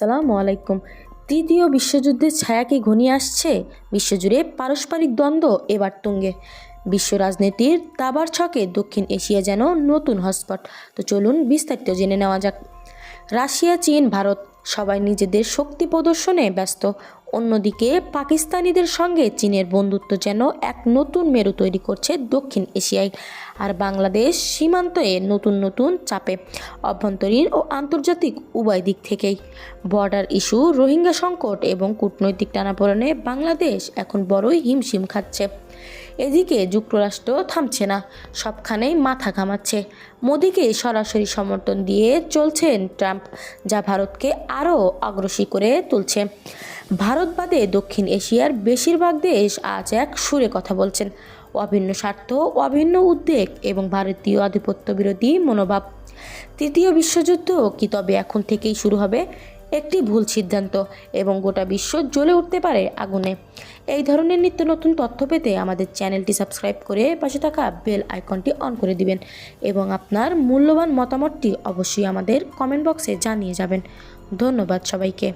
আসসালামু আলাইকুম। তৃতীয় বিশ্বযুদ্ধের ছায়া কি ঘনিয়ে আসছে? বিশ্বজুড়ে পারস্পরিক দ্বন্দ্ব, এবার তুঙ্গে। বিশ্ব রাজনীতির দাবার ছকে দক্ষিণ এশিয়া যেন নতুন হটস্পট। তো চলুন বিস্তারিত জেনে নেওয়া যাক। রাশিয়া, চীন, ভারত সবাই নিজেদের শক্তি প্রদর্শনে ব্যস্ত। অন্যদিকে পাকিস্তানিদের সঙ্গে চীনের বন্ধুত্ব যেন এক নতুন মেরু তৈরি করছে দক্ষিণ এশিয়ায় আর বাংলাদেশ সীমান্তে নতুন নতুন চাপে অভ্যন্তরীণ ও আন্তর্জাতিক উভয় দিক থেকেই। বর্ডার ইস্যু, রোহিঙ্গা সংকট এবং কূটনৈতিক টানাপোড়েনে বাংলাদেশ এখন বড়ই হিমশিম খাচ্ছে। এদিকে যুক্তরাষ্ট্র থামছে না, সবখানেই মাথা ঘামাচ্ছে। মোদিকে সরাসরি সমর্থন দিয়ে চলছেন ট্রাম্প, যা ভারতকে আরও অগ্রসী করে তুলছে। ভারত বাদে দক্ষিণ এশিয়ার বেশিরভাগ দেশ আজ এক সুরে কথা বলছেন। অভিন্ন স্বার্থ, অভিন্ন উদ্বেগ এবং ভারতীয় আধিপত্য বিরোধী মনোভাব। তৃতীয় বিশ্বযুদ্ধ কি তবে এখন থেকেই শুরু হবে? একটি ভুল সিদ্ধান্ত এবং গোটা বিশ্ব জ্বলে উঠতে পারে আগুনে। এই ধরনের নিত্য নতুন তথ্য পেতে আমাদের চ্যানেলটি সাবস্ক্রাইব করে পাশে থাকা বেল আইকনটি অন করে দিবেন এবং আপনার মূল্যবান মতামতটি অবশ্যই আমাদের কমেন্ট বক্সে জানিয়ে যাবেন। ধন্যবাদ সবাইকে।